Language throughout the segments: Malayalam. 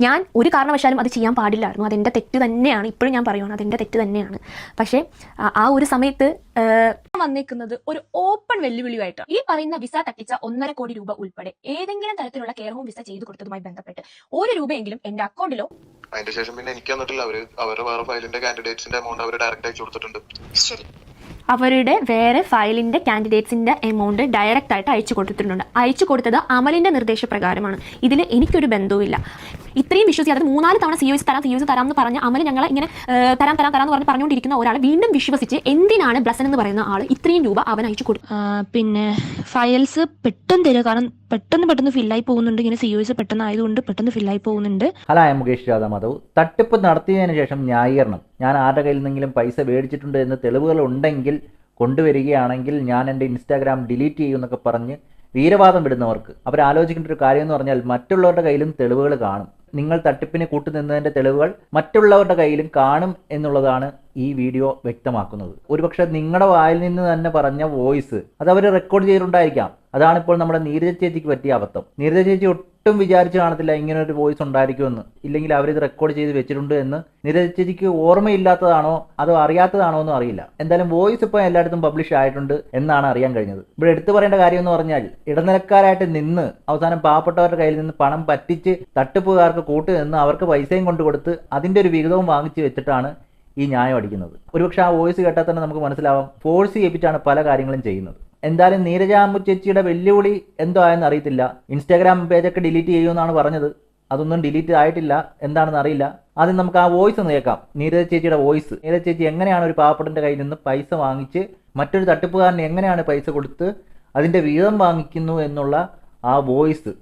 ഞാൻ ഒരു കാരണവശാലും അത് ചെയ്യാൻ പാടില്ലായിരുന്നു. അതെന്റെ തെറ്റ് തന്നെയാണ്. ഇപ്പോഴും ഞാൻ പറയുവാണ് അതെന്റെ തെറ്റ് തന്നെയാണ്. പക്ഷേ ആ- ഒരു സമയത്ത് വന്നേക്കുന്നത് ഒരു ഓപ്പൺ വെല്ലുവിളിയുമായിട്ടാണ് ഈ പറയുന്ന വിസ തട്ടിച്ച ഒന്നര കോടി രൂപ ഉൾപ്പെടെ ഏതെങ്കിലും തരത്തിലുള്ള കെയർ ഹോം വിസ ചെയ്തു കൊടുത്തതുമായി ബന്ധപ്പെട്ട് ഒരു രൂപയെങ്കിലും എന്റെ അക്കൗണ്ടിലോ? അതിന്റെ ശേഷം പിന്നെ എനിക്ക് വന്നിട്ടില്ല. അവർ അവരുടെ വേറെ ഫയലിന്റെ കാൻഡിഡേറ്റ്സിന്റെ എമൗണ്ട് അവർ ഡയറക്റ്റ് അയച്ചു കൊടുത്തിട്ടുണ്ട്. അവരുടെ വേറെ ഫയലിന്റെ കാൻഡിഡേറ്റ്സിന്റെ എമൗണ്ട് ഡയറക്റ്റ് ആയിട്ട് അയച്ചു കൊടുത്തിട്ടുണ്ട്. അയച്ചു കൊടുത്തത് അമലിന്റെ നിർദ്ദേശപ്രകാരമാണ്. ഇതിൽ എനിക്കൊരു ബന്ധവുമില്ല. ഇത്രയും വിശ്വസിച്ച് അതായത് മൂന്നാൽ തവണ സി ഒ തരാം സി ഒ തരാം എന്ന് പറഞ്ഞ അമൽ ഞങ്ങളെ ഇങ്ങനെ തരാം തരാം തരാം എന്ന് പറഞ്ഞ് പറഞ്ഞുകൊണ്ടിരിക്കുന്ന ഒരാൾ വീണ്ടും വിശ്വസിച്ച് എന്തിനാണ് ബ്ലസൻ എന്ന് പറയുന്ന ആൾ ഇത്രയും രൂപ അവൻ അയച്ചു കൊടുക്കും പിന്നെ ഫയൽസ് പെട്ടെന്ന് തരിക കാരണം പെട്ടെന്ന് പെട്ടെന്ന് ഫില്ലായി പോകുന്നുണ്ട്. ഇങ്ങനെ സി ഒ എസ് പെട്ടെന്ന് ആയതുകൊണ്ട് പെട്ടെന്ന് ഫില്ലായി പോകുന്നുണ്ട് ഐ മുകേഷ് രാധാ മാധവ് തട്ടിപ്പ് നടത്തിയതിനു ശേഷം ന്യായീകരണം. ഞാൻ ആരുടെ കയ്യിൽ നിന്നെങ്കിലും പൈസ മേടിച്ചിട്ടുണ്ട് എന്ന് തെളിവുകൾ ഉണ്ടെങ്കിൽ കൊണ്ടുവരികയാണെങ്കിൽ ഞാൻ എന്റെ ഇൻസ്റ്റാഗ്രാം ഡിലീറ്റ് ചെയ്യുമെന്നൊക്കെ പറഞ്ഞ് വീരവാദം വിടുന്നവർക്ക്. അവർ ആലോചിക്കേണ്ട ഒരു കാര്യം എന്ന് പറഞ്ഞാൽ മറ്റുള്ളവരുടെ കയ്യിലും തെളിവുകൾ കാണും. നിങ്ങൾ തട്ടിപ്പിന് കൂട്ടുനിന്നതിന്റെ തെളിവുകൾ മറ്റുള്ളവരുടെ കയ്യിലും കാണും എന്നുള്ളതാണ് ഈ വീഡിയോ വ്യക്തമാക്കുന്നത്. ഒരുപക്ഷെ നിങ്ങളുടെ വായിൽ നിന്ന് തന്നെ പറഞ്ഞ വോയിസ് അത് അവർ റെക്കോർഡ് ചെയ്തിട്ടുണ്ടായിരിക്കാം. അതാണ് ഇപ്പോൾ നമ്മുടെ നീരജ ചേച്ചിക്ക് പറ്റിയ അബദ്ധം. നീരജ ചേച്ചി ഒട്ടും വിചാരിച്ചു കാണത്തില്ല ഇങ്ങനെ ഒരു വോയിസ് ഉണ്ടായിരിക്കുമെന്ന്. ഇല്ലെങ്കിൽ അവരിത് റെക്കോർഡ് ചെയ്ത് വെച്ചിട്ടുണ്ട് എന്ന്. നീരജ ചേച്ചിക്ക് ഓർമ്മയില്ലാത്തതാണോ? അതോ അറിയാത്തതാണോ എന്നും അറിയില്ല. എന്തായാലും വോയിസ് ഇപ്പോൾ എല്ലായിടത്തും പബ്ലിഷ് ആയിട്ടുണ്ട് എന്നാണ് അറിയാൻ കഴിഞ്ഞത്. ഇവിടെ എടുത്തു പറയേണ്ട കാര്യം എന്ന് പറഞ്ഞാൽ ഇടനിലക്കാരായിട്ട് നിന്ന് അവസാനം പാവപ്പെട്ടവരുടെ കയ്യിൽ നിന്ന് പണം പറ്റിച്ച് തട്ടിപ്പുകാർക്ക് കൂട്ട് നിന്ന് അവർക്ക് പൈസയും കൊണ്ടു കൊടുത്ത് അതിന്റെ ഒരു വിഹിതവും വാങ്ങിച്ചു വെച്ചിട്ടാണ് ഈ ന്യായം അടിക്കുന്നത്. ഒരുപക്ഷെ ആ വോയിസ് കേട്ടാൽ തന്നെ നമുക്ക് മനസ്സിലാവാം ഫോഴ്സ് ചെയ്യിപ്പിച്ചാണ് പല കാര്യങ്ങളും ചെയ്യുന്നത്. എന്തായാലും നീരജാമു ചേച്ചിയുടെ വെല്ലുവിളി എന്തോ ആയെന്ന് അറിയത്തില്ല. ഇൻസ്റ്റാഗ്രാം പേജൊക്കെ ഡിലീറ്റ് ചെയ്യുമെന്നാണ് പറഞ്ഞത്. അതൊന്നും ഡിലീറ്റ് ആയിട്ടില്ല. എന്താണെന്ന് അറിയില്ല. ആദ്യം നമുക്ക് ആ വോയിസ് ഒന്ന് കേൾക്കാം. നീരജ ചേച്ചിയുടെ വോയിസ്. നീരജ ചേച്ചി എങ്ങനെയാണ് ഒരു പാവപ്പെട്ടന്റെ കയ്യിൽ നിന്ന് പൈസ വാങ്ങിച്ച് മറ്റൊരു തട്ടിപ്പുകാരന് എങ്ങനെയാണ് പൈസ കൊടുത്ത് അതിന്റെ വീതം വാങ്ങിക്കുന്നു എന്നുള്ള ആ വോയിസ്.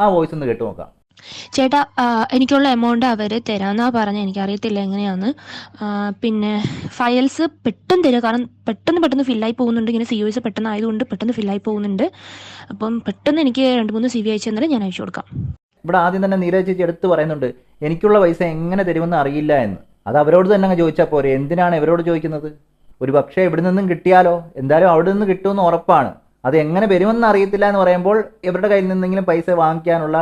ആ വോയിസ് ഒന്ന് കേട്ടു നോക്കാം. ചേട്ടാ എനിക്കുള്ള എമൗണ്ട് അവർ തരാമെന്നാ പറഞ്ഞ എനിക്കറിയത്തില്ല എങ്ങനെയാന്ന്. പിന്നെ ഫയൽസ് പെട്ടെന്ന് തരിക. കാരണം പെട്ടെന്ന് പെട്ടെന്ന് ഫില്ലായി പോകുന്നുണ്ട്. ഇങ്ങനെ സി ഒ എസ് പെട്ടെന്ന് ആയതുകൊണ്ട് പെട്ടെന്ന് ഫില്ലായി പോകുന്നുണ്ട്. അപ്പം പെട്ടെന്ന് എനിക്ക് രണ്ട് മൂന്ന് സി വി അയച്ചു തന്നാലും ഞാൻ അയച്ചു കൊടുക്കാം. ഇവിടെ ആദ്യം തന്നെ നീരജ് ചേച്ചി എടുത്ത് പറയുന്നുണ്ട് എനിക്കുള്ള പൈസ എങ്ങനെ തരുമെന്ന് അറിയില്ല എന്ന്. അത് അവരോട് തന്നെ അങ്ങ് ചോദിച്ചാൽ പോരെ. എന്തിനാണ് ഇവരോട് ചോദിക്കുന്നത്? ഒരു പക്ഷേ ഇവിടെ നിന്നും കിട്ടിയാലോ? എന്തായാലും അവിടെ നിന്ന് കിട്ടുമെന്ന് ഉറപ്പാണ്. അത് എങ്ങനെ വരുമെന്ന് അറിയത്തില്ല എന്ന് പറയുമ്പോൾ ഇവരുടെ കയ്യിൽ നിന്നെങ്കിലും പൈസ വാങ്ങിക്കാനുള്ള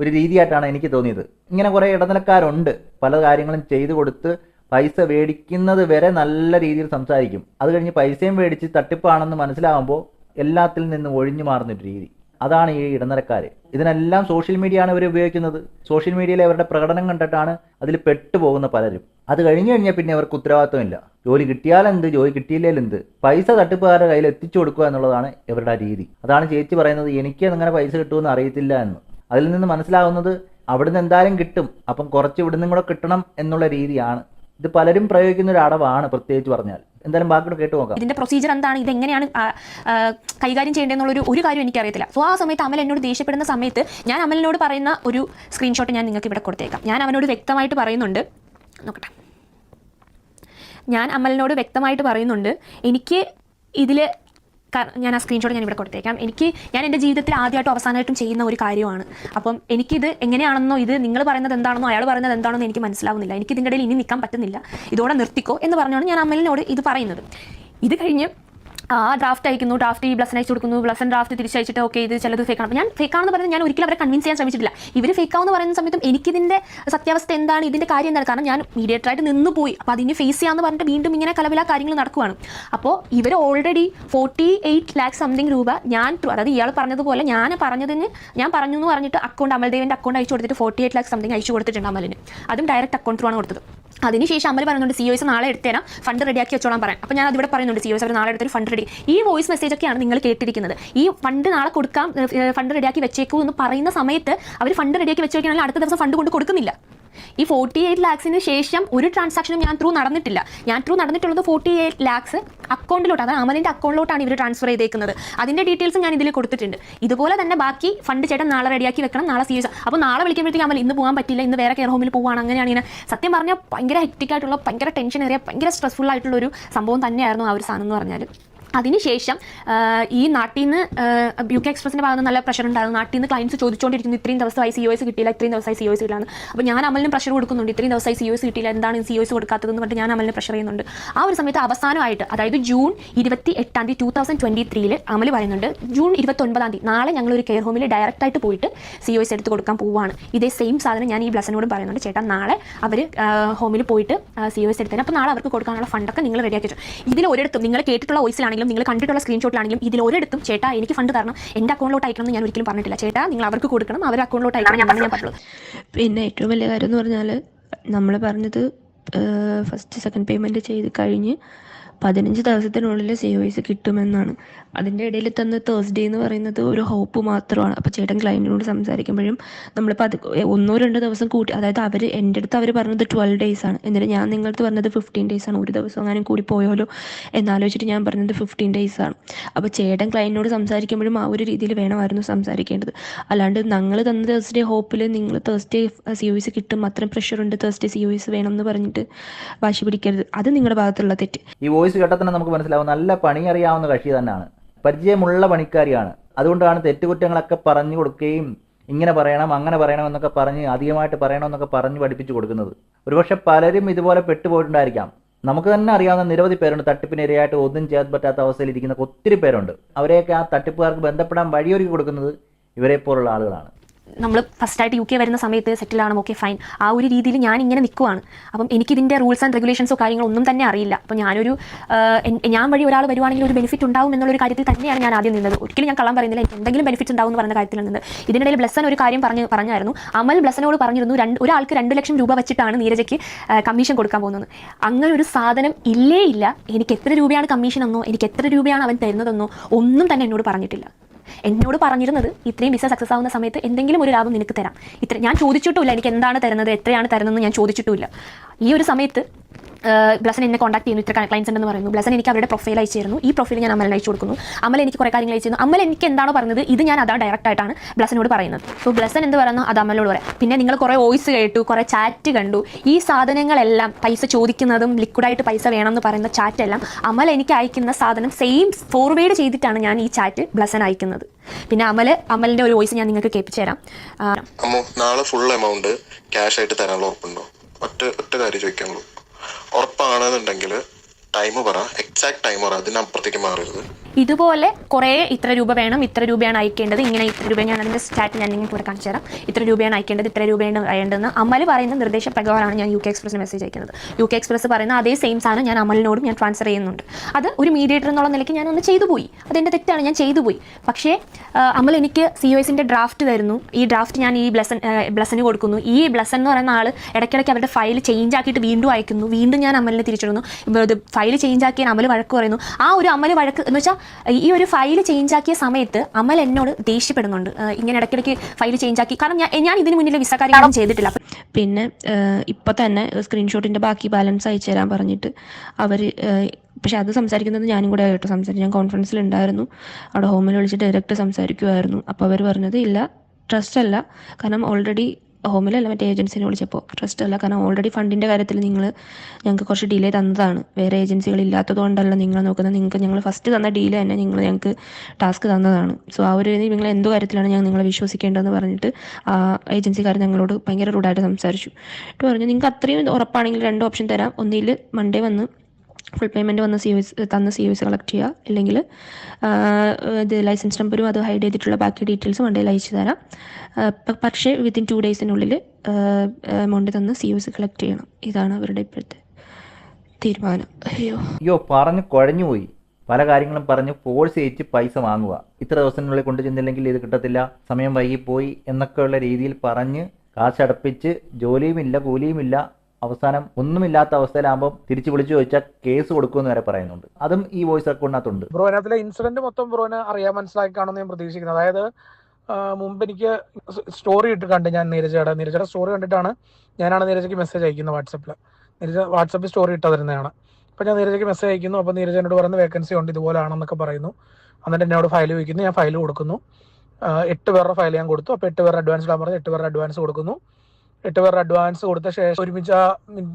ഒരു രീതിയായിട്ടാണ് എനിക്ക് തോന്നിയത്. ഇങ്ങനെ കുറേ ഇടനിലക്കാരുണ്ട്. പല കാര്യങ്ങളും ചെയ്തു കൊടുത്ത് പൈസ മേടിക്കുന്നത് വരെ നല്ല രീതിയിൽ സംസാരിക്കും. അത് കഴിഞ്ഞ് പൈസയും മേടിച്ച് തട്ടിപ്പാണെന്ന് മനസ്സിലാകുമ്പോൾ എല്ലാത്തിൽ നിന്നും ഒഴിഞ്ഞു മാറുന്നൊരു രീതി. അതാണ് ഈ ഇടനിലക്കാർ ഇതിനെല്ലാം സോഷ്യൽ മീഡിയ ആണ് ഇവർ ഉപയോഗിക്കുന്നത്. സോഷ്യൽ മീഡിയയിൽ അവരുടെ പ്രകടനം കണ്ടിട്ടാണ് അതിൽ പെട്ടുപോകുന്ന പലരും. അത് കഴിഞ്ഞു കഴിഞ്ഞാൽ പിന്നെ അവർക്ക് ഉത്തരവാദിത്വമില്ല. ജോലി കിട്ടിയാലെന്ത്? ജോലി കിട്ടിയില്ലെന്ത് പൈസ തട്ടിപ്പുകാരുടെ കയ്യിൽ എത്തിച്ചു കൊടുക്കുക എന്നുള്ളതാണ് ഇവരുടെ രീതി. അതാണ് ചേച്ചി പറയുന്നത് എനിക്ക് അങ്ങനെ പൈസ കിട്ടുമെന്ന് അറിയത്തില്ല എന്ന്. അതിൽ നിന്ന് മനസ്സിലാവുന്നത് അവിടുന്ന് എന്തായാലും കിട്ടും. അപ്പം കുറച്ച് ഇവിടുന്നും കൂടെ കിട്ടണം എന്നുള്ള രീതിയാണ്. ഇത് പലരും പ്രയോഗിക്കുന്ന ഒരു അടവാണ് പ്രത്യേകിച്ച് പറഞ്ഞാൽ. എന്തായാലും ബാക്കിയോട് കേട്ട് നോക്കാം. ഇതിന്റെ പ്രൊസീജിയർ എന്താണ്? ഇത് എങ്ങനെയാണ് കൈകാര്യം കൈകാര്യം എന്നുള്ള ഒരു കാര്യം എനിക്കറിയത്തില്ല. സോ ആ സമയത്ത് അമൽ എന്നോട് ദേഷ്യപ്പെടുന്ന സമയത്ത് ഞാൻ അമലിനോട് പറയുന്ന ഒരു സ്ക്രീൻഷോട്ട് ഞാൻ നിങ്ങൾക്ക് ഇവിടെ കൊടുത്തേക്കാം. ഞാൻ അവനോട് വ്യക്തമായിട്ട് പറയുന്നുണ്ട്. നോക്കട്ടെ. ഞാൻ അമലിനോട് വ്യക്തമായിട്ട് പറയുന്നുണ്ട്. എനിക്ക് ഇതിൽ ഞാൻ ആ സ്ക്രീൻഷോട്ട് ഞാൻ ഇവിടെ കൊടുത്തേക്കാം. എനിക്ക് ഞാൻ എന്റെ ജീവിതത്തിൽ ആദ്യമായിട്ടും അവസാനമായിട്ടും ചെയ്യുന്ന ഒരു കാര്യമാണ്. അപ്പം എനിക്കിത് എങ്ങനെയാണെന്നോ ഇത് നിങ്ങൾ പറയുന്നത് എന്താണെന്നോ അയാൾ പറയുന്നത് എന്താണെന്നോ എനിക്ക് മനസ്സിലാവുന്നില്ല. എനിക്ക് ഇതിന്റെ ഇടയിൽ ഇനി നിൽക്കാൻ പറ്റുന്നില്ല. ഇതോടെ നിർത്തിക്കോ എന്ന് പറഞ്ഞാണ് ഞാൻ അമ്മലിനോട് ഇത് പറയുന്നത്. ഇത് കഴിഞ്ഞ് ആ ഡ്രാഫ്റ്റ് അയക്കുന്നു ഡ്രാഫ്റ്റ് ഈ ബ്ലസൻ അയച്ചു കൊടുക്കുന്നു ബ്ലസൻ ഡ്രാഫ്റ്റ് തിരിച്ചയച്ചിട്ട് ഓക്കെ ഇത് ചിലത് ഫേക്കാണ് അപ്പോൾ ഞാൻ ഫേക്കാണെന്ന് പറയുന്നത് ഞാൻ ഒരിക്കലും അവരെ കൺവിൻസ് ചെയ്യാൻ ശ്രമിച്ചിട്ടില്ല. ഇവർ ഫേക്കാവെന്ന് പറയുന്ന സമയത്തും എനിക്കിതിന്റെ സത്യാവസ്ഥ എന്താണ് ഇതിന്റെ കാര്യം എന്താണ്? കാരണം ഞാൻ മീഡിയേറ്ററായിട്ട് നിന്ന് പോയി. അപ്പോൾ അതിന് ഫേസ് ചെയ്യാമെന്ന് പറഞ്ഞിട്ട് വീണ്ടും ഇങ്ങനെ കലവില കാര്യങ്ങൾ നടക്കുവാണ്. അപ്പോൾ ഇവർ already forty eight lakh something രൂപ ഞാൻ അതായത് ഇയാൾ പറഞ്ഞതുപോലെ ഞാൻ പറഞ്ഞതിന് ഞാൻ പറഞ്ഞു എന്ന് പറഞ്ഞിട്ട് അക്കൗണ്ട് അമൽദേവിന്റെ അക്കൗണ്ട് അയച്ചു കൊടുത്തിട്ട് ഫോർട്ടി എയ്റ്റ് ലാക്ക് സംതിങ് അയച്ചു കൊടുത്തിട്ടുണ്ട് അമലിന്. അതും ഡയറക്റ്റ് അക്കൗണ്ട് ത്രൂ ആണ് കൊടുത്തത്. അതിനുശേഷം അമ്മ പറയുന്നുണ്ട് സി ഒസ് നാളെ എടുത്തേരാം ഫണ്ട് റെഡിയാക്കി വെച്ചോളാൻ പറയാം അപ്പോൾ ഞാൻ അതിവിടെ പറയുന്നുണ്ട് സി ഒസ് അവർ നാളെ എടുത്തൊരു ഫണ്ട് റെഡി ഈ വോയിസ് മെസ്സേജ് ഒക്കെയാണ് നിങ്ങൾ കേട്ടിരിക്കുന്നത്. ഈ ഫണ്ട് നാളെ കൊടുക്കാം ഫണ്ട് റെഡിയാക്കി വെച്ചേക്കൂ എന്ന് പറയുന്ന സമയത്ത് അവർ ഫണ്ട് റെഡിയാക്കി വെച്ചേക്കുകയാണെങ്കിൽ അടുത്ത ദിവസം ഫണ്ട് കൊണ്ട് കൊടുക്കുന്നില്ല. ഈ ഫോർട്ടി എയ്റ്റ് ലാക്സിന് ശേഷം ഒരു ട്രാൻസാക്ഷനും ഞാൻ ത്രൂ നടന്നിട്ടില്ല. ഞാൻ ത്രൂ നടന്നിട്ടുള്ളത് ഫോർട്ടി എയ്റ്റ് ലാക്സ് അക്കൗണ്ടിലോട്ട് അതായത് അമലിന്റെ അക്കൗണ്ടിലോട്ടാണ് ഇവർ ട്രാൻസ്ഫർ ചെയ്തേക്കുന്നത്. അതിന്റെ ഡീറ്റെയിൽസും ഞാൻ ഇതിൽ കൊടുത്തിട്ടുണ്ട്. ഇതുപോലെ തന്നെ ബാക്കി ഫണ്ട് ചേട്ടൻ നാളെ റെഡിയാക്കി വെക്കണം നാളെ സീരിയസ് അപ്പോൾ നാളെ വിളിക്കുമ്പോഴത്തേക്ക് അമൽ ഇന്ന് പോകാൻ പറ്റില്ല ഇന്ന് വേറെ കെയർ ഹോമിൽ പോവാണ്. അങ്ങനെയാണ് ഇങ്ങനെ സത്യം പറഞ്ഞാൽ ഭയങ്കര ഹെക്റ്റിക് ആയിട്ടുള്ള ഭയങ്കര ടെൻഷൻ ഏറിയ ഭയങ്കര സ്ട്രെസ്ഫുൾ ആയിട്ടുള്ള ഒരു സംഭവം തന്നെയായിരുന്നു ആ ഒരു സാധനം എന്ന് പറഞ്ഞാൽ അതിനുശേഷം ഈ നാട്ടിൽ നിന്ന് യു കെ എക്സ്പ്രസിന്റെ ഭാഗത്ത് നല്ല പ്രഷർ ഉണ്ടായിരുന്നു. നാട്ടിൽ നിന്ന് ക്ലയൻസ് ചോദിച്ചുകൊണ്ടിരിക്കുന്നു ഇത്രയും ദിവസമായി സി ഒ എസ് കിട്ടിയില്ല ഇത്രയും ദിവസമായി സി ഒ എസ് കിട്ടില്ല അപ്പോൾ ഞാൻ അമലിനും പ്രഷർ കൊടുക്കുന്നുണ്ട് ഇത്രയും ദിവസമായി സി ഒ എസ് കിട്ടിയില്ല എന്താണ് സി ഒ എസ് കൊടുക്കാത്തതെന്ന്? പറഞ്ഞിട്ട് ഞാൻ അമലിനെ പ്രഷർ ചെയ്യുന്നുണ്ട്. ആ ഒരു സമയത്ത് അവസാനമായിട്ട് അതായത് ജൂൺ ഇരുപത്തി എട്ടാം തീയതി ടൂ തൗസൻഡ് ട്വന്റി ത്രീയിൽ അമൽ പറയുന്നുണ്ട് ജൂൺ ഇരുപത്തി ഒൻപതാം തീയതി നാളെ ഞങ്ങൾ ഒരു കെയർ ഹോമിൽ ഡയറക്റ്റ് ആയിട്ട് പോയിട്ട് സി ഒ എസ് എടുത്ത് കൊടുക്കാൻ പോവുകയാണ് ഇതേ സെയിം സാധനം ഞാൻ ഈ ബ്ലസനോടും പറയുന്നുണ്ട് ചേട്ടാ നാളെ അവർ ഹോമിൽ പോയിട്ട് സി ഒ എസ് എടുത്തതിന് അപ്പോൾ നാളെ അവർക്ക് കൊടുക്കാനുള്ള ഫണ്ടൊക്കെ നിങ്ങൾ റെഡിയാക്കി വെച്ചു. ഇതിൽ ഒരിടത്തും നിങ്ങൾ കേട്ടിട്ടുള്ള വോയിസിലാണെങ്കിലും നിങ്ങൾ കണ്ടിട്ടുള്ള സ്ക്രീൻഷോട്ടിലാണെങ്കിലും ഇതിൽ ഒരിടത്തും ചേട്ടാ എനിക്ക് ഫണ്ട് തരണം. എന്റെ അക്കൗണ്ടിലോട്ട് അയക്കണം എന്ന് ഞാൻ ഒരിക്കലും പറഞ്ഞിട്ടില്ല. ചേട്ടാ നിങ്ങൾ അവർക്ക് കൊടുക്കണം. അവർ അക്കൗണ്ടിലോട്ട് അയക്കണം എന്നാണ് ഞാൻ പറഞ്ഞത്. പിന്നെ ഏറ്റവും വലിയ കാര്യം എന്ന് പറഞ്ഞാൽ നമ്മൾ പറഞ്ഞത് ഫസ്റ്റ് സെക്കൻഡ് പേയ്മെന്റ് ചെയ്ത് കഴിഞ്ഞ് പതിനഞ്ച് ദിവസത്തിനുള്ളിൽ സി ഒ എസ് കിട്ടുമെന്നാണ്. അതിന്റെ ഇടയിൽ തന്നെ തേഴ്സ്ഡേ എന്ന് പറയുന്നത് ഒരു ഹോപ്പ് മാത്രമാണ്. അപ്പോൾ ചേട്ടൻ ക്ലയന്റിനോട് സംസാരിക്കുമ്പോഴും നമ്മൾ പതി ഒന്നോ രണ്ടോ ദിവസം കൂട്ടി അതായത് അവർ എന്റെ അടുത്ത് അവർ പറഞ്ഞത് ട്വൽവ് ഡേയ്സ് ആണ്. എന്നിട്ട് ഞാൻ നിങ്ങളടുത്ത് പറഞ്ഞത് ഫിഫ്റ്റീൻ ഡേയ്സ് ആണ്. ഒരു ദിവസം അങ്ങനെ കൂടി പോയാലോ എന്നാലോചിച്ചിട്ട് ഞാൻ പറഞ്ഞത് ഫിഫ്റ്റീൻ ഡേയ്സ് ആണ്. അപ്പോൾ ചേട്ടൻ ക്ലയന്റിനോട് സംസാരിക്കുമ്പോഴും ആ ഒരു രീതിയിൽ വേണമായിരുന്നു സംസാരിക്കേണ്ടത്. അല്ലാണ്ട് ഞങ്ങൾ തന്ന തേഴ്സ്ഡേ ഹോപ്പിൽ നിങ്ങൾ തേഴ്സ്ഡേ സി ഒ എസ് കിട്ടും. അത്രയും പ്രഷറുണ്ട് തേഴ്സ്ഡേ സി ഒ എസ് വേണം എന്ന് പറഞ്ഞിട്ട് വാശി പിടിക്കരുത്. അത് നിങ്ങളുടെ ഭാഗത്തുള്ള തെറ്റ്. ഈ വോയിസ് കേട്ടാൽ തന്നെ നമുക്ക് മനസ്സിലാവും. നല്ല പണി അറിയാവുന്ന കക്ഷി തന്നെയാണ്. പരിചയമുള്ള പണിക്കാരിയാണ്. അതുകൊണ്ടാണ് തെറ്റുകുറ്റങ്ങളൊക്കെ പറഞ്ഞു കൊടുക്കുകയും ഇങ്ങനെ പറയണം അങ്ങനെ പറയണം എന്നൊക്കെ പറഞ്ഞ് അധികമായിട്ട് പറയണം എന്നൊക്കെ പറഞ്ഞ് പഠിപ്പിച്ചു കൊടുക്കുന്നത്. ഒരുപക്ഷെ പലരും ഇതുപോലെ പെട്ടുപോയിട്ടുണ്ടായിരിക്കാം. നമുക്ക് തന്നെ അറിയാവുന്ന നിരവധി പേരുണ്ട്. തട്ടിപ്പിന് ഇരയായിട്ട് ഒന്നും ചെയ്യാൻ പറ്റാത്ത അവസ്ഥയിൽ ഇരിക്കുന്ന ഒത്തിരി പേരുണ്ട്. അവരെയൊക്കെ ആ തട്ടിപ്പുകാർക്ക് ബന്ധപ്പെടാൻ വഴിയൊരുക്കി കൊടുക്കുന്നത് ഇവരെ പോലുള്ള ആളുകളാണ്. നമ്മൾ ഫസ്റ്റായിട്ട് യു കെ വരുന്ന സമയത്ത് സെറ്റിൽ ആണ് ഓക്കെ ഫൈൻ ആ ഒരു രീതിയിൽ ഞാൻ ഇങ്ങനെ നിൽക്കുവാണ്. അപ്പം എനിക്കിതിന്റെ റൂൾസ് ആൻഡ് റെഗുലേഷൻസോ കാര്യങ്ങളോ ഒന്നും തന്നെ അറിയില്ല. അപ്പോൾ ഞാനൊരു ഞാൻ വഴി ഒരാൾ വരുവാണെങ്കിൽ ഒരു ബെനിഫിറ്റ് ഉണ്ടാവും എന്നുള്ളൊരു കാര്യത്തിൽ തന്നെയാണ് ഞാൻ ആദ്യം നിന്നത്. ഒരിക്കലും ഞാൻ കള്ളം പറയുന്നില്ല. എനിക്ക് എന്തെങ്കിലും ബെനിഫിറ്റ് ഉണ്ടാവും എന്ന് പറഞ്ഞ കാര്യത്തിൽ നിന്നത്. ഇതിനിടയിൽ ബ്ലസ്സൻ ഒരു കാര്യം പറഞ്ഞു പറഞ്ഞായിരുന്നു. അമൽ ബ്ലസ്സനോട് പറഞ്ഞിരുന്നു രണ്ട് ഒരാൾക്ക് രണ്ട് ലക്ഷം രൂപ വെച്ചിട്ടാണ് നീരജയ്ക്ക് കമ്മീഷൻ കൊടുക്കാൻ പോകുന്നത്. അങ്ങനെ ഒരു സാധനം ഇല്ലേ ഇല്ല. എനിക്ക് എത്ര രൂപയാണ് കമ്മീഷൻ എന്നോ എനിക്ക് എത്ര രൂപയാണ് അവൻ തരുന്നതെന്നോ? ഒന്നും തന്നെ എന്നോട് പറഞ്ഞിട്ടില്ല. എന്നോട് പറഞ്ഞിരുന്നത് ഇത്രയും ബിസിനസ് സക്സസ് ആവുന്ന സമയത്ത് എന്തെങ്കിലും ഒരു ലാഭം നിനക്ക് തരാം. ഇത്ര ഞാൻ ചോദിച്ചിട്ടുമില്ല എനിക്ക് എന്താണ് തരുന്നത് എത്രയാണ് തരുന്നതെന്ന് ഞാൻ ചോദിച്ചിട്ടുമില്ല. ഈ ഒരു സമയത്ത് ബ്ലസൻ എന്നെ കോൺടാക്ട് ചെയ്യുന്നു ഇത്ര ക്ലയൻസ് ഉണ്ടെന്ന് പറയുന്നു. ബ്ലസൻ എനിക്ക് അവരുടെ പ്രൊഫൈൽ അയച്ചിരുന്നു. ഈ പ്രൊഫൈൽ ഞാൻ അമലിന് അയച്ചു കൊടുക്കുന്നു. അമൽ എനിക്ക് കുറേ കാര്യങ്ങൾ അയച്ചു തരുന്നു അമൽ എനിക്ക് എന്താണോ പറഞ്ഞത് ഇത് ഞാൻ അതാ ഡയറക്റ്റ് ആയിട്ടാണ് ബ്ലസനോട് പറയുന്നത്. സോ ബ്ലസൻ എന്ത് പറയുന്നത് അത് അമലോട് പറയാം. പിന്നെ നിങ്ങൾ കുറേ വോയിസ് കേട്ടു കുറേ ചാറ്റ് കണ്ടു. ഈ സാധനങ്ങളെല്ലാം പൈസ ചോദിക്കുന്നതും ലിക്വിഡായിട്ട് പൈസ വേണം എന്ന് പറയുന്ന ചാറ്റ് എല്ലാം അമൽ എനിക്ക് അയക്കുന്ന സാധനം സെയിം ഫോർവേഡ് ചെയ്തിട്ടാണ് ഞാൻ ഈ ചാറ്റ് ബ്ലസൻ അയക്കുന്നത്. പിന്നെ അമൽ അമലിന്റെ ഒരു വോയിസ് ഞാൻ നിങ്ങൾക്ക് കേൾപ്പിച്ചു തരാം. നാളെ ഫുൾ എമൗണ്ട് ക്യാഷ് ആയിട്ട് തരാനുള്ള ഉറപ്പുണ്ടോ? ഒറ്റ ഒറ്റ കാര്യം ചോദിക്കാനുള്ളൂ. ഉറപ്പാണെന്നുണ്ടെങ്കിൽ ടൈം പറ. എക്സാക്ട് ടൈം പറ. അതിനപ്പുറത്തേക്ക് മാറരുത്. ഇതുപോലെ കുറേ ഇത്ര രൂപ വേണം ഇത്ര രൂപയാണ് അയക്കേണ്ടത് ഇങ്ങനെ ഇത്ര രൂപ ഞാൻ അതിന്റെ സ്റ്റാറ്റ് ഞാൻ നിങ്ങൾക്ക് ഇവിടെ കാണിച്ചു തരാം. ഇത്ര രൂപയാണ് അയക്കേണ്ടത് ഇത്ര രൂപയാണ് അയക്കേണ്ടതെന്ന് അമൽ പറയുന്ന നിർദ്ദേശപ്രകാരമാണ് ഞാൻ യു കെ എക്സ്പ്രസിന് മെസ്സേജ് അയക്കുന്നത്. യു കെ എക്സ്പ്രസ് പറയുന്ന അതേ സെയിം സാധനം ഞാൻ അമലിനോടും ഞാൻ ട്രാൻസ്ഫർ ചെയ്യുന്നുണ്ട്. അത് ഒരു മീഡിയേറ്റർ എന്നുള്ള നിലയ്ക്ക് ഞാൻ ഒന്ന് ചെയ്തു പോയി. അതെന്റെ തെറ്റാണ് ഞാൻ ചെയ്തു പോയി. പക്ഷേ അമൽ എനിക്ക് സി ഒ എസിന്റെ ഡ്രാഫ്റ്റ് തരുന്നു. ഈ ഡ്രാഫ്റ്റ് ഞാൻ ഈ ബ്ലസൻ ബ്ലസന് കൊടുക്കുന്നു. ഈ ബ്ലസൻ എന്ന് പറയുന്ന ആൾ ഇടയ്ക്കിടയ്ക്ക് അവരുടെ ഫയൽ ചേഞ്ച് ആക്കിയിട്ട് വീണ്ടും അയക്കുന്നു. വീണ്ടും ഞാൻ അമലിനെ തിരിച്ചിടുന്നു. ഫയൽ ചേഞ്ച് ആക്കിയാൽ അമൽ വഴക്ക് പറയുന്നു. ആ ഒരു അമൽ വഴക്ക് എന്ന് വെച്ചാൽ ഈ ഒരു ഫയൽ ചേഞ്ച് ആക്കിയ സമയത്ത് അമൽ എന്നോട് ദേഷ്യപ്പെടുന്നുണ്ട്. ഇങ്ങനെ ഇടയ്ക്കിടയ്ക്ക് ഫയൽ ചേഞ്ച് ആക്കി. കാരണം ഞാൻ ഇതിന് മുന്നിൽ വിസ കാര്യങ്ങളൊന്നും ചെയ്തിട്ടില്ല. അപ്പം പിന്നെ ഇപ്പൊ തന്നെ സ്ക്രീൻഷോട്ടിന്റെ ബാക്കി ബാലൻസ് അയച്ചു തരാൻ പറഞ്ഞിട്ട് അവർ പക്ഷെ അത് സംസാരിക്കുന്നത് ഞാനും കൂടെ ആയിട്ട് സംസാരിച്ചു. ഞാൻ കോൺഫറൻസിൽ ഉണ്ടായിരുന്നു അവിടെ ഹോമിൽ വിളിച്ച് ഡയറക്റ്റ് സംസാരിക്കുമായിരുന്നു അപ്പോൾ അവർ പറഞ്ഞത് ഇല്ല ട്രസ്റ്റ് അല്ല. കാരണം ഓൾറെഡി ഹോമിലല്ല മറ്റേ ഏജൻസിനെ വിളിച്ചപ്പോൾ ട്രസ്റ്റ് അല്ല കാരണം ഓൾറെഡി ഫണ്ടിന്റെ കാര്യത്തിൽ നിങ്ങൾ ഞങ്ങൾക്ക് കുറച്ച് ഡിലേ തന്നതാണ്. വേറെ ഏജൻസികൾ ഇല്ലാത്തത് കൊണ്ടല്ല നിങ്ങൾ നോക്കുന്നത്. നിങ്ങൾക്ക് ഞങ്ങൾ ഫസ്റ്റ് തന്ന ഡീൽ തന്നെ നിങ്ങൾ ഞങ്ങൾക്ക് ടാസ്ക് തന്നതാണ്. സോ ആ ഒരു നിങ്ങൾ എന്ത് കാര്യത്തിലാണ് ഞങ്ങൾ നിങ്ങളെ വിശ്വസിക്കേണ്ടതെന്ന് പറഞ്ഞിട്ട് ആ ഏജൻസിക്കാർ ഞങ്ങളോട് ഭയങ്കര റൂഡായിട്ട് സംസാരിച്ചു. എന്നിട്ട് പറഞ്ഞു നിങ്ങൾക്ക് അത്രയും ഉറപ്പാണെങ്കിൽ രണ്ട് ഓപ്ഷൻ തരാം. ഒന്നിൽ മൺഡേ വന്ന് ഫുൾ പേയ്മെന്റ് വന്ന് സി എസ് തന്ന സി എസ് കളക്ട് ചെയ്യുക അല്ലെങ്കിൽ ഇത് ലൈസൻസ് നമ്പറും അത് ഹൈഡ് ചെയ്തിട്ടുള്ള ബാക്കി ഡീറ്റെയിൽസും വണ്ടിയിൽ അയച്ചു തരാം. പക്ഷേ വിത്തിൻ ടു ഡേയ്സിനുള്ളിൽ എമൗണ്ട് തന്ന് സി എസ് കളക്ട് ചെയ്യണം. ഇതാണ് അവരുടെ ഇപ്പോഴത്തെ തീരുമാനം. അയ്യോ. അയ്യോ പറഞ്ഞു കുഴഞ്ഞു പോയി. പല കാര്യങ്ങളും പറഞ്ഞ് ഫോഴ്സ് ചെയ്യിച്ച് പൈസ വാങ്ങുക. ഇത്ര ദിവസത്തിനുള്ളിൽ കൊണ്ടു ചെന്നില്ലെങ്കിൽ ഇത് കിട്ടത്തില്ല സമയം വൈകിപ്പോയി എന്നൊക്കെയുള്ള രീതിയിൽ പറഞ്ഞ് കാശടപ്പിച്ച് ജോലിയുമില്ല കൂലിയുമില്ല അവസാനം ഒന്നുമില്ലാത്ത അവസ്ഥയിലാകുമ്പോൾ തിരിച്ചു വിളിച്ചു ചോദിച്ചാൽ കേസ് കൊടുക്കുമെന്ന് വരെ പറയുന്നുണ്ട്. അതും ഈ വോയിസ് റെക്കോർഡിനകത്തുണ്ട് ബ്രോ ഇൻസിഡന്റ് മൊത്തം ബ്രോന് അറിയാൻ മനസ്സിലാക്കി കാണുമെന്ന് ഞാൻ പ്രതീക്ഷിക്കുന്നത് അതായത് മുമ്പ് എനിക്ക് സ്റ്റോറി ഇട്ട് കണ്ട് ഞാൻ നീരജയുടെ നീരജയുടെ സ്റ്റോറി കണ്ടിട്ടാണ് ഞാനാണ് നീരജയ്ക്ക് മെസ്സേജ് അയക്കുന്നത് വാട്സപ്പിൽ നീരജ വാട്സപ്പിൽ സ്റ്റോറി ഇട്ടതിരുന്നതാണ്. അപ്പോൾ ഞാൻ നീരജയ്ക്ക് മെസ്സേജ് അയക്കുന്നു. അപ്പോൾ നീരജ എന്നോട് പറയുന്ന വേക്കൻസി ഉണ്ട് ഇതുപോലെ ആണെന്നൊക്കെ പറയുന്നു. എന്നിട്ട് എന്നോട് ഫയൽ വയ്ക്കുന്നു. ഞാൻ ഫയൽ കൊടുക്കുന്നു. എട്ട് പേരുടെ ഫയൽ ഞാൻ കൊടുത്തു. അപ്പോൾ എട്ട് പേരുടെ അഡ്വാൻസ് ഇടാൻ പറഞ്ഞു എട്ട് പേരുടെ അഡ്വാൻസ് കൊടുക്കുന്നു. എട്ട് പേരുടെ അഡ്വാൻസ് കൊടുത്ത ശേഷം ഒരുമിച്ച്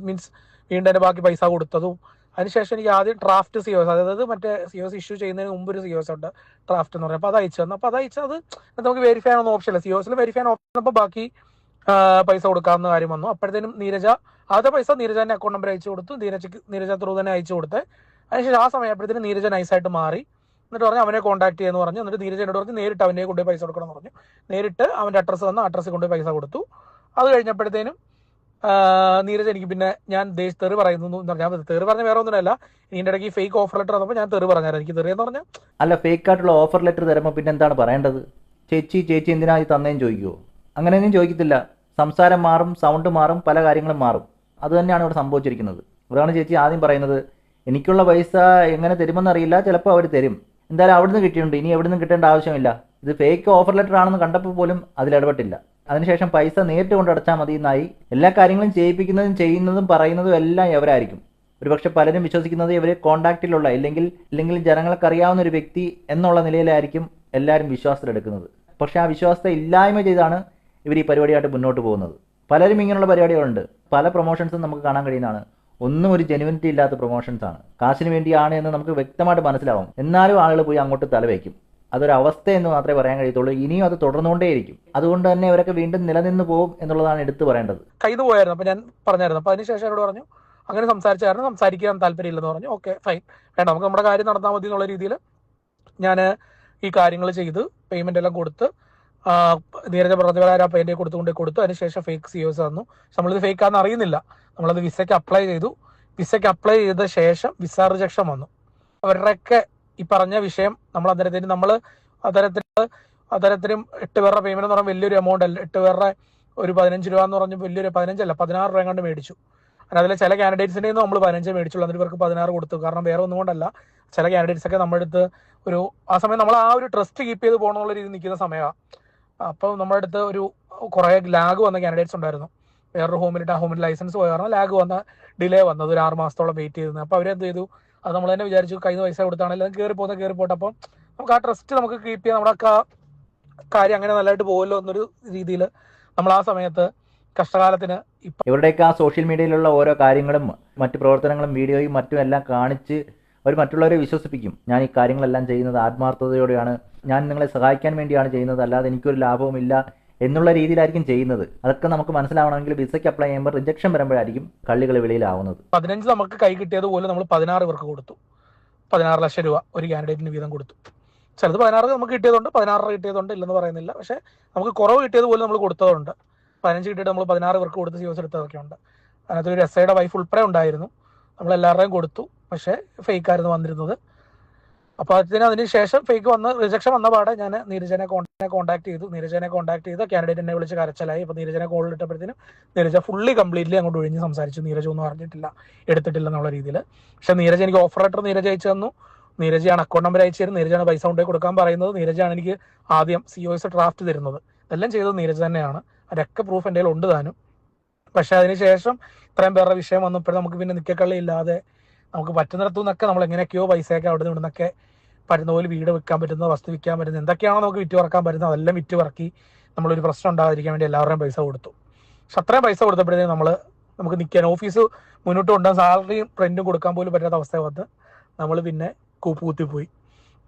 മീൻസ് വീണ്ടും അതിന്റെ ബാക്കി പൈസ കൊടുത്തതും. അതിനുശേഷം എനിക്ക് ആദ്യം ഡ്രാഫ്റ്റ് സി ഓസ് അതായത് മറ്റേ സി ഓസ് ഇഷ്യൂ ചെയ്യുന്നതിന് മുമ്പ് ഒരു സി ഓസ് ഉണ്ട്. ഡ്രാഫ്റ്റ് എന്ന് പറയുമ്പോൾ അപ്പോൾ അത് അയച്ചു തന്നു. അപ്പോൾ അത് അയച്ചത് നമുക്ക് വെരിഫൈ ആണെന്ന് ഓപ്ഷൻ ഇല്ല. സി ഓസിൽ വെരിഫൈ ആണ് ഓപ്ഷൻ അപ്പോൾ ബാക്കി പൈസ കൊടുക്കാവുന്ന കാര്യം വന്നു. അപ്പോഴത്തേനും നീരജ ആദ്യത്തെ പൈസ നീരജന്റെ അക്കൗണ്ട് നമ്പർ അയച്ചു കൊടുത്തു. നീരജക്ക് നീരജ ത്രൂ തന്നെ അയച്ചു കൊടുത്ത്. അതിനുശേഷം ആ സമയപ്പോഴത്തേനും നീരജ നൈസായിട്ട് മാറി. എന്നിട്ട് പറഞ്ഞു അവനെ കോൺടാക്ട് ചെയ്യുന്നു പറഞ്ഞു. എന്നിട്ട് നീരജ എന്നോട് പറഞ്ഞു നേരിട്ട് അവനെ കൊണ്ടുപോയി പൈസ കൊടുക്കണം എന്ന് പറഞ്ഞു. നേരിട്ട് അവന്റെ അഡ്രസ്സ് വന്ന് അഡ്രസ്സിൽ കൊണ്ടുപോയി പൈസ കൊടുത്തു. അത് കഴിഞ്ഞപ്പോഴത്തേനും നീരജ് എനിക്ക് പിന്നെ ഞാൻ ദേശ് തെറി പറയുന്നു. ഞാൻ തെറി പറഞ്ഞ വേറെ ഒന്നുമല്ല. ഇതിന്റെ ഇടയ്ക്ക് ഫേക്ക് ഓഫർ ലെറ്റർ വന്നപ്പോൾ ഞാൻ തെറി പറഞ്ഞാൽ എനിക്ക് തെറി എന്ന് അല്ല ഫേക്ക് ആയിട്ടുള്ള ഓഫർ ലെറ്റർ തരുമ്പോൾ പിന്നെ എന്താണ് പറയേണ്ടത്? ചേച്ചി ചേച്ചി എന്തിനാ തന്നേം തന്നേന്ന് ചോദിക്കുമോ അങ്ങനെയൊന്നും ചോദിക്കത്തില്ല. സംസാരം മാറും സൗണ്ട് മാറും പല കാര്യങ്ങളും മാറും. അത് തന്നെയാണ് ഇവിടെ സംഭവിച്ചിരിക്കുന്നത്. അതാണ് ചേച്ചി ആദ്യം പറയുന്നത് എനിക്കുള്ള പൈസ എങ്ങനെ തരുമെന്ന് അറിയില്ല ചിലപ്പോൾ അവർ തരും. എന്തായാലും അവിടുന്ന് കിട്ടിയിട്ടുണ്ട്. ഇനി എവിടെ നിന്ന് കിട്ടേണ്ട ആവശ്യമില്ല. ഇത് ഫേക്ക് ഓഫർ ലെറ്റർ ആണെന്ന് കണ്ടപ്പോൾ പോലും അതിൽ ഇടപെട്ടില്ല. അതിനുശേഷം പൈസ നേരിട്ട് കൊണ്ട് അടച്ചാൽ മതി എന്നായി എല്ലാ കാര്യങ്ങളും ചെയ്യിപ്പിക്കുന്നതും ചെയ്യുന്നതും പറയുന്നതും എല്ലാം ഇവരായിരിക്കും. ഒരുപക്ഷെ പലരും വിശ്വസിക്കുന്നത് ഇവർ കോണ്ടാക്റ്റിലുള്ള ഇല്ലെങ്കിൽ ഇല്ലെങ്കിൽ ജനങ്ങൾക്കറിയാവുന്ന ഒരു വ്യക്തി എന്നുള്ള നിലയിലായിരിക്കും എല്ലാവരും വിശ്വാസത്തിലെടുക്കുന്നത്. പക്ഷേ ആ വിശ്വാസത്തെ ഇല്ലായ്മ ചെയ്താണ് ഇവർ ഈ പരിപാടിയായിട്ട് മുന്നോട്ട് പോകുന്നത്. പലരും ഇങ്ങനെയുള്ള പരിപാടികളുണ്ട്. പല പ്രൊമോഷൻസും നമുക്ക് കാണാൻ കഴിയുന്നതാണ്. ഒന്നും ഒരു ജെനുവിനിറ്റി ഇല്ലാത്ത പ്രൊമോഷൻസ് ആണ്. കാശിന് വേണ്ടിയാണ് എന്ന് നമുക്ക് വ്യക്തമായിട്ട് മനസ്സിലാവും. എന്നാലും ആളുകൾ പോയി അങ്ങോട്ട് തലവയ്ക്കും അതൊരു അവസ്ഥ എന്ന് മാത്രമേ പറയാൻ കഴിയത്തുള്ളൂ. ഇനിയും അത് തുടർന്നുകൊണ്ടേയിരിക്കും. അതുകൊണ്ട് തന്നെ ഇവരൊക്കെ വീണ്ടും നിലനിന്ന് പോകും എന്നുള്ളതാണ് എടുത്തു പറയേണ്ടത്. കൈത് പോയായിരുന്നു. അപ്പൊ ഞാൻ പറഞ്ഞായിരുന്നു. അപ്പൊ അതിനുശേഷം എന്നോട് പറഞ്ഞു അങ്ങനെ സംസാരിച്ച കാരണം സംസാരിക്കാൻ താല്പര്യമില്ലെന്ന് പറഞ്ഞു. Okay fine. വേണ്ട നമുക്ക് നമ്മുടെ കാര്യം നടന്നാൽ മതി എന്നുള്ള രീതിയിൽ ഞാൻ ഈ കാര്യങ്ങൾ ചെയ്ത് പേയ്മെന്റ് എല്ലാം കൊടുത്ത് നീരജ പറഞ്ഞ പ്രകാരം ആ പേയ്മെന്റ് കൊടുത്തുകൊണ്ട് കൊടുത്തു അതിനുശേഷം ഫേക്ക് സിയോസ് തന്നു നമ്മളിത് ഫേക്ക് ആണെന്ന് അറിയുന്നില്ല. നമ്മളത് വിസയ്ക്ക് അപ്ലൈ ചെയ്തു. വിസയ്ക്ക് അപ്ലൈ ചെയ്ത ശേഷം വിസ റിജക്ഷൻ വന്നു. അവരുടെയൊക്കെ ഈ പറഞ്ഞ വിഷയം നമ്മൾ അത്തരത്തിന് നമ്മൾ അത്തരത്തിൽ അത്തരത്തിലും എട്ട് പേരുടെ പേയ്മെന്റ് എന്ന് പറഞ്ഞാൽ വലിയൊരു എമൗണ്ട് അല്ല. എട്ട് പേരുടെ ഒരു പതിനഞ്ച് രൂപ എന്ന് പറഞ്ഞ വലിയൊരു പതിനഞ്ചല്ല പതിനാറ് രൂപ കണ്ട് മേടിച്ചു. അതിൽ ചില കാൻഡിഡേറ്റ്സിന്റെ നമ്മൾ പതിനഞ്ച് മേടിച്ചുള്ളൂ. എന്നിട്ട് ഇവർക്ക് പതിനാറ് കൊടുത്തു. കാരണം വേറെ ഒന്നും കൊണ്ടല്ല. ചില കാൻഡിഡേറ്റ്സ് ഒക്കെ നമ്മുടെ അടുത്ത് ഒരു ആ സമയം നമ്മൾ ആ ഒരു ട്രസ്റ്റ് കീപ്പ് ചെയ്ത് പോകണം എന്നുള്ള രീതിയിൽ നിൽക്കുന്ന സമയമാണ് അപ്പോൾ നമ്മുടെ അടുത്ത് ഒരു കുറേ ലാഗ് വന്ന കാൻഡിഡേറ്റ്സ് ഉണ്ടായിരുന്നു. വേറൊരു ഹോമിലിട്ട് ആ ഹോമിൽ ലൈസൻസ് പോയ കാരണം ലാഗ് വന്ന ഡിലേ വന്നത് ഒരു ആറ് മാസത്തോളം വെയിറ്റ് ചെയ്തിരുന്നത് അപ്പോൾ അവരെന്ത് ചെയ്തു? അത് നമ്മൾ തന്നെ വിചാരിച്ചു കയ്യിൽ നിന്ന് പൈസ കൊടുത്താണല്ലോ. കയറി പോകുന്ന കയറി പോട്ടെ. അപ്പം നമുക്ക് ആ ട്രസ്റ്റ് നമുക്ക് കീപ്പ് ചെയ്യാൻ നമ്മുടെ കാര്യം അങ്ങനെ നല്ലതായിട്ട് പോകുമല്ലോ എന്നൊരു രീതിയിൽ നമ്മൾ ആ സമയത്ത് കഷ്ടകാലത്തിന് ഇവരുടെയൊക്കെ ആ സോഷ്യൽ മീഡിയയിലുള്ള ഓരോ കാര്യങ്ങളും മറ്റു പ്രവർത്തനങ്ങളും വീഡിയോയും മറ്റും എല്ലാം കാണിച്ച് അവർ മറ്റുള്ളവരെ വിശ്വസിപ്പിക്കും. ഞാൻ ഈ കാര്യങ്ങളെല്ലാം ചെയ്യുന്നത് ആത്മാർത്ഥതയോടെയാണ്. ഞാൻ നിങ്ങളെ സഹായിക്കാൻ വേണ്ടിയാണ് ചെയ്യുന്നത്. അല്ലാതെ എനിക്കൊരു ലാഭവുമില്ല. എന്നുള്ള രീതിയിലായിരിക്കും ചെയ്യുന്നത്. അതൊക്കെ നമുക്ക് മനസ്സിലാവണമെങ്കിൽ വിസയ്ക്ക് അപ്ലൈ ചെയ്യുമ്പോൾ റിജക്ഷൻ വരുമ്പോഴായിരിക്കും കള്ളികൾ വെളിയിലാവുന്നത്. പതിനഞ്ച് നമുക്ക് കൈ കിട്ടിയതുപോലെ നമ്മൾ പതിനാറ് പേർക്ക് കൊടുത്തു. പതിനാറ് ലക്ഷം രൂപ ഒരു കാൻഡിഡേറ്റിന് വീതം കൊടുത്തു. ചിലത് പതിനാറ് നമുക്ക് കിട്ടിയതുണ്ട് പതിനാറ് കിട്ടിയതുണ്ട് ഇല്ലെന്ന് പറയുന്നില്ല. പക്ഷേ നമുക്ക് കുറവ് കിട്ടിയതുപോലെ നമ്മൾ കൊടുത്തതുണ്ട്. പതിനഞ്ച് കിട്ടിയിട്ട് നമ്മൾ പതിനാറ് പേർക്ക് കൊടുത്ത് സിയോസ് എടുത്തതൊക്കെ ഉണ്ട്. അതിനകത്ത് ഒരു എസ് ഐയുടെ വൈഫ് ഉൾപ്പെടെ ഉണ്ടായിരുന്നു. നമ്മൾ എല്ലാവരുടെയും കൊടുത്തു. പക്ഷേ ഫേക്ക് ആയിരുന്നു വന്നിരുന്നത്. അപ്പോൾ അതിന് അതിന് ശേഷം ഫേക്ക് വന്ന് റിജക്ഷൻ വന്ന പാടെ ഞാൻ നീരജനെ കോണ്ടാക്ട് ചെയ്തു. നീരജനെ കോണ്ടാക്ട് ചെയ്ത് എന്നെ വിളിച്ച് കരച്ചലായി. അപ്പൊ നീരജനെ കോൾ ഇട്ടപ്പോഴത്തേനും നീരജ ഫുള്ളി കംപ്ലീറ്റ്ലി അങ്ങോട്ട് ഒഴിഞ്ഞ് സംസാരിച്ചു. നീരജ ഒന്നും അറിഞ്ഞിട്ടില്ല എടുത്തിട്ടില്ല എന്നുള്ള രീതിയിൽ പക്ഷെ നീരജ എനിക്ക് ഓഫർ ലെറ്റർ നീരജ അയച്ചു തന്നു. നീരജയാണ് അക്കൗണ്ട് നമ്പർ അയച്ചു തരും നീരജാണ് പൈസ കൊണ്ടുപോയി കൊടുക്കാൻ പറയുന്നത്. നീരജാണ് എനിക്ക് ആദ്യം സി ഒ എസ് ഡ്രാഫ്റ്റ് തരുന്നത്. ഇതെല്ലാം ചെയ്തത് നീരജ് തന്നെയാണ്. അതൊക്കെ പ്രൂഫ് എന്റെ കയ്യിൽ ഉണ്ട് താനും. പക്ഷെ അതിനുശേഷം ഇത്രയും പേരുടെ വിഷയം വന്നപ്പോഴും നമുക്ക് പിന്നെ നിക്കക്കള്ളി ഇല്ലാതെ നമുക്ക് പറ്റുന്നിടത്തു നിന്നൊക്കെ നമ്മൾ എങ്ങനെയൊക്കെയോ പൈസയൊക്കെ അവിടെ നിന്ന് ഇവിടുന്നൊക്കെ പറ്റുന്ന പോലെ വീട് വെക്കാൻ പറ്റുന്ന വസ്തു വിൽക്കാൻ പറ്റുന്ന എന്തൊക്കെയാണോ നമുക്ക് വിറ്റ് പറക്കാൻ പറ്റുന്നത് അതെല്ലാം വിറ്റ് പറക്കി നമ്മളൊരു പ്രശ്നം ഉണ്ടാകാതിരിക്കാൻ വേണ്ടി എല്ലാവരുടെയും പൈസ കൊടുത്തു. പക്ഷെ അത്രയും പൈസ കൊടുത്തപ്പോഴത്തേക്കും നമ്മൾ നമുക്ക് നിൽക്കാൻ ഓഫീസ് മുന്നോട്ട് കൊണ്ടുപോകാൻ സാലറിയും റെന്റും കൊടുക്കാൻ പോലും പറ്റാത്ത അവസ്ഥ വന്ന് നമ്മൾ പിന്നെ കൂപ്പ് കുത്തിപ്പോയി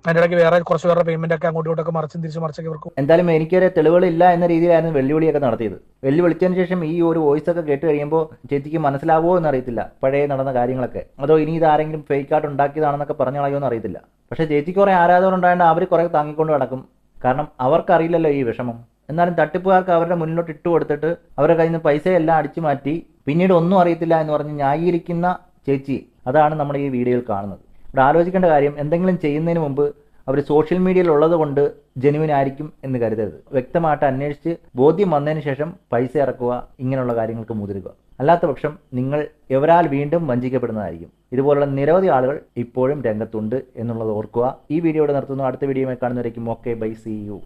അതിന്റെ ഇടയ്ക്ക് വേറെ കുറച്ച് പേരുടെ പേയ്മെന്റ് ഒക്കെ അങ്ങോട്ടും ഇങ്ങോട്ടൊക്കെ മറിച്ചും തിരിച്ച് മറിച്ചൊക്കെ ഇവർക്ക് എന്തായാലും എനിക്കൊരു തെളിവുകളില്ല എന്ന രീതിയിലായിരുന്നു വെല്ലുവിളിയൊക്കെ നടത്തിയത്. വെല്ലുവിളിച്ചതിന് ശേഷം ഈ ഒരു വോയിസ് ഒക്കെ കേട്ട് കഴിയുമ്പോൾ ചേച്ചിക്ക് മനസ്സിലാവോ എന്ന് അറിയത്തില്ല പഴയ നടന്ന കാര്യങ്ങളൊക്കെ. അതോ ഇനി ഇത് ആരെങ്കിലും ഫേക്ക് ആയിട്ട് ഉണ്ടാക്കിയതാണെന്നൊക്കെ പറഞ്ഞു എന്ന് അറിയത്തില്ല പക്ഷേ ചേച്ചിക്ക് കുറേ ആരാധകരുണ്ടായതുകൊണ്ട് അവർ കുറേ താങ്ങിക്കൊണ്ട് നടക്കും. കാരണം അവർക്കറിയില്ലല്ലോ ഈ വിഷമം. എന്നാലും തട്ടിപ്പുകാർക്ക് അവരുടെ മുന്നിലോട്ട് ഇട്ട് കൊടുത്തിട്ട് അവരുടെ കയ്യിൽ നിന്ന് പൈസയെല്ലാം അടിച്ചു മാറ്റി പിന്നീട് ഒന്നും അറിയത്തില്ല എന്ന് പറഞ്ഞ് ന്യായീകരിക്കുന്ന ചേച്ചി അതാണ് നമ്മൾ ഈ വീഡിയോയിൽ കാണുന്നത്. ഇവിടെ ആലോചിക്കേണ്ട കാര്യം എന്തെങ്കിലും ചെയ്യുന്നതിന് മുമ്പ് അവർ സോഷ്യൽ മീഡിയയിൽ ഉള്ളത് കൊണ്ട് ജെനുവിൻ ആയിരിക്കും എന്ന് കരുതരുത്. വ്യക്തമായിട്ട് അന്വേഷിച്ച് ബോധ്യം വന്നതിന് ശേഷം പൈസ ഇറക്കുക ഇങ്ങനെയുള്ള കാര്യങ്ങൾക്ക് മുതിരുക. അല്ലാത്ത പക്ഷം നിങ്ങൾ എവരാൽ വീണ്ടും വഞ്ചിക്കപ്പെടുന്നതായിരിക്കും. ഇതുപോലുള്ള നിരവധി ആളുകൾ ഇപ്പോഴും രംഗത്തുണ്ട് എന്നുള്ളത് ഓർക്കുക. ഈ വീഡിയോയുടെ നിർത്തുന്നു. അടുത്ത വീഡിയോയുമായി കാണുന്നവരേക്കും. Okay bye see you